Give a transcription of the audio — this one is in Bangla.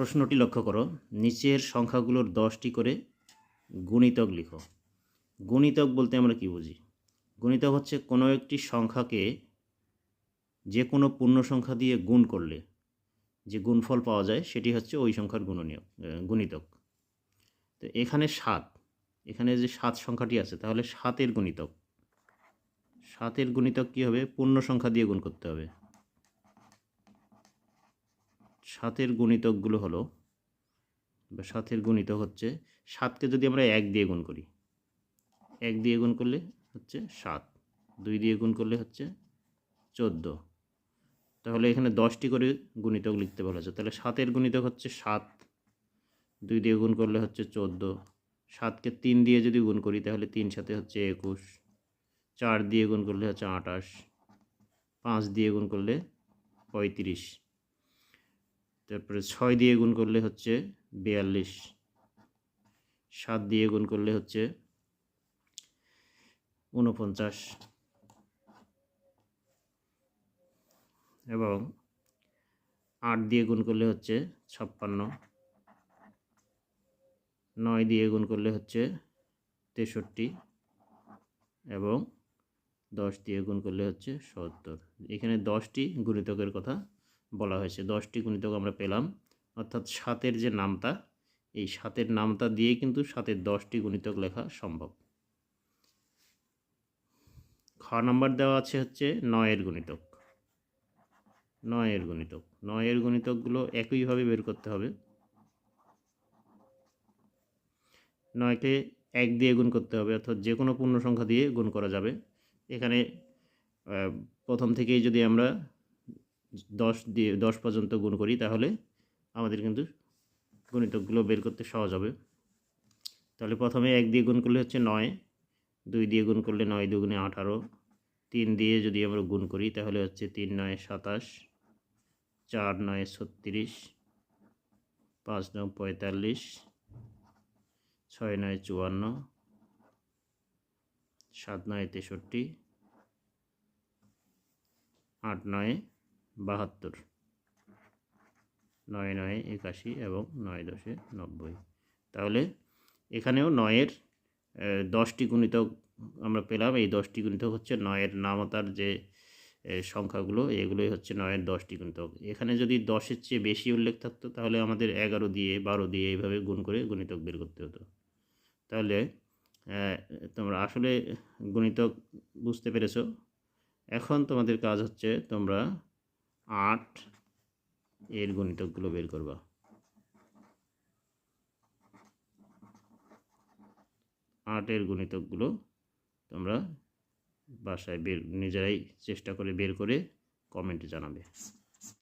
প্রশ্নটি লক্ষ্য করো। নিচের সংখ্যাগুলোর দশটি করে গুণিতক লিখো। গুণিতক বলতে আমরা কি বুঝি? গুণিতক হচ্ছে কোনো একটি সংখ্যাকে যে কোনো পূর্ণ সংখ্যা দিয়ে গুণ করলে যে গুণফল পাওয়া যায়, সেটি হচ্ছে ওই সংখ্যার গুণনীয় গুণিতক। তো এখানে সাত, এখানে যে সাত সংখ্যাটি আছে, তাহলে সাতের গুণিতক। সাতের গুণিতক কী হবে? পূর্ণ সংখ্যা দিয়ে গুণ করতে হবে। সাতের গুণিতকগুলো হলো, বা সাতের গুণিতক হচ্ছে সাতকে যদি আমরা এক দিয়ে গুণ করি, এক দিয়ে গুণ করলে হচ্ছে সাত, দুই দিয়ে গুণ করলে হচ্ছে চোদ্দ। তাহলে এখানে দশটি করে গুণিতক লিখতে বলা হচ্ছে তাহলে সাতের গুণিতক হচ্ছে সাত, দুই দিয়ে গুণ করলে হচ্ছে চোদ্দ। সাতকে তিন দিয়ে যদি গুণ করি, তাহলে তিন সাথে হচ্ছে একুশ। চার দিয়ে গুণ করলে হচ্ছে আঠাশ। পাঁচ দিয়ে গুণ করলে পঁয়ত্রিশ। তারপরে ছয় দিয়ে গুণ করলে হচ্ছে বিয়াল্লিশ। সাত দিয়ে গুণ করলে হচ্ছে ঊনপঞ্চাশ। এবং আট দিয়ে গুণ করলে হচ্ছে ছাপ্পান্ন। নয় দিয়ে গুণ করলে হচ্ছে তেষট্টি। এবং দশ দিয়ে গুণ করলে হচ্ছে সত্তর। এখানে দশটি গুণিতকের কথা বলা হয়েছে। দশটি গুণিতক আমরা পেলাম। অর্থাৎ সাতের যে নামতা, এই সাতের নামতা দিয়ে কিন্তু সাতের দশটি গুণিতক লেখা সম্ভব। খ নাম্বার দেওয়া আছে হচ্ছে নয়ের গুণিতক। নয়ের গুণিতক। নয়ের গুণিতকগুলো একইভাবে বের করতে হবে। নয়কে এক দিয়ে গুণ করতে হবে, অর্থাৎ যে কোনো পূর্ণ সংখ্যা দিয়ে গুণ করা যাবে। এখানে প্রথম থেকেই যদি আমরা দশ দিয়ে দশ পর্যন্ত গুণ করি, তাহলে আমাদের কিন্তু গণিতকগুলো বের করতে সহজ হবে। তাহলে প্রথমে এক দিয়ে গুণ করলে হচ্ছে নয়, দুই দিয়ে গুণ করলে নয় দুগুণে আঠারো, তিন দিয়ে যদি আমরা গুণ করি, তাহলে হচ্ছে তিন নয় সাতাশ, চার নয় ছত্রিশ, পাঁচ নয় পঁয়তাল্লিশ, ছয় নয় চুয়ান্ন, সাত নয় তেষট্টি, আট নয় বাহাত্তর। নয় নয় একাশি এবং নয় দশে নব্বই। তাহলে এখানেও নয়ের দশটি গুণিতক আমরা পেলাম। এই দশটি গুণিতক হচ্ছে নয়ের নামতার যে সংখ্যাগুলো, এগুলোই হচ্ছে নয়ের দশটি গুণিতক। এখানে যদি দশের চেয়ে বেশি উল্লেখ থাকতো, তাহলে আমাদের এগারো দিয়ে, বারো দিয়ে এইভাবে গুণ করে গুণিতক বের করতে হতো। তাহলে তোমরা আসলে গণিতক বুঝতে পেরেছ। এখন তোমাদের কাজ হচ্ছে তোমরা আট এর গণিতকগুলো বের করবা। আটের গণিতকগুলো তোমরা বাসায় বের, নিজেরাই চেষ্টা করে বের করে কমেন্টে জানাবে।